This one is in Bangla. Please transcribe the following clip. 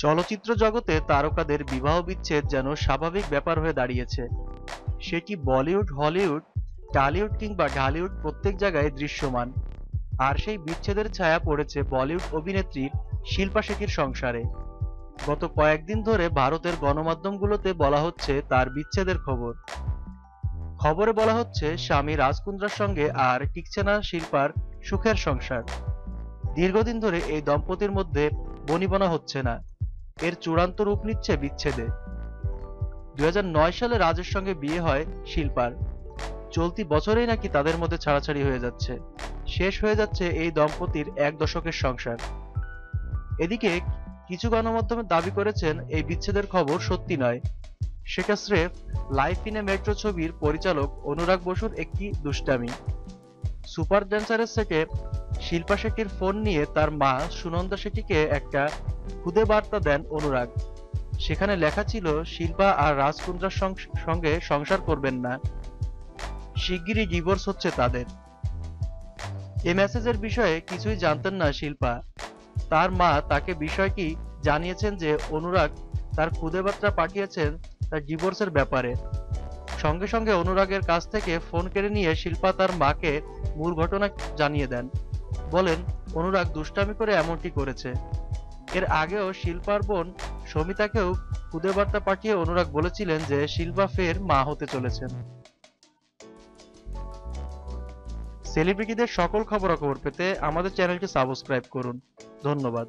চলচ্চিত্র জগতে তারকাদের বিবাহ বিচ্ছেদ যেন স্বাভাবিক ব্যাপার হয়ে দাঁড়িয়েছে। সে কি বলিউড, হলিউড, টালিউড কিংবা ঢালিউড প্রত্যেক জায়গায় দৃশ্যমান? আর সেই বিচ্ছেদের ছায়া পড়েছে বলিউড অভিনেত্রী শিল্পা শেঠির সংসারে। গত কয়েকদিন ধরে ভারতের গণমাধ্যমগুলোতে বলা হচ্ছে তার বিচ্ছেদের খবর। খবরে বলা হচ্ছে, স্বামী রাজকুন্দ্রার সঙ্গে আর টিকছে না শিল্পার সুখের সংসার। দীর্ঘদিন ধরে এই দম্পতির মধ্যে বনিবনা হচ্ছে না। এর চূড়ান্ত রূপ নিচ্ছে বিচ্ছেদে। দুই সালে রাজের সঙ্গে বিয়ে হয় শিল্পার। চলতি বছরেই নাকি তাদের মধ্যে ছাড়াছাড়ি হয়ে যাচ্ছে। শেষ হয়ে যাচ্ছে এই দম্পতির এক দশকের সংসার। এদিকে কিছু গণমাধ্যমে দাবি করেছেন, এই বিচ্ছেদের খবর সত্যি নয়। সেটা স্রেফ লাইফ ইন এ মেট্রো ছবির পরিচালক অনুরাগ বসুর একটি দুষ্টামি। সুপার ড্যান্সারের সেটে শিল্পা শেট্টির ফোন নিয়ে তার মা সুনন্দা শেট্টিকে একটা খুদে বার্তা দেন অনুরাগ। সেখানে লেখা ছিল, শিল্পা আর রাজকুন্দ্রার সঙ্গে সংসার করবেন না। শিগগিরই ডিভোর্স হচ্ছে তাদের। এ মেসেজের বিষয়ে কিছুই জানতেন না শিল্পা। তার মা তাকে বিষয়টি জানিয়েছেন যে অনুরাগ তার খুদে বার্তা পাঠিয়েছেন তার ডিভোর্সের ব্যাপারে। সঙ্গে সঙ্গে অনুরাগের কাছ থেকে ফোন কেড়ে নিয়ে শিল্পা তার মাকে মূল ঘটনা জানিয়ে দেন। বলেন, অনুরাগ দুষ্টামি করে এমনটি করেছে। এর আগেও শিল্পার বোন সমিতাকেও খুদে বার্তা পাঠিয়ে অনুরাগ বলেছিলেন যে শিল্পা ফের মা হতে চলেছেন। সেলিব্রিটিদের সকল খবরাখবর পেতে আমাদের চ্যানেলটি সাবস্ক্রাইব করুন। ধন্যবাদ।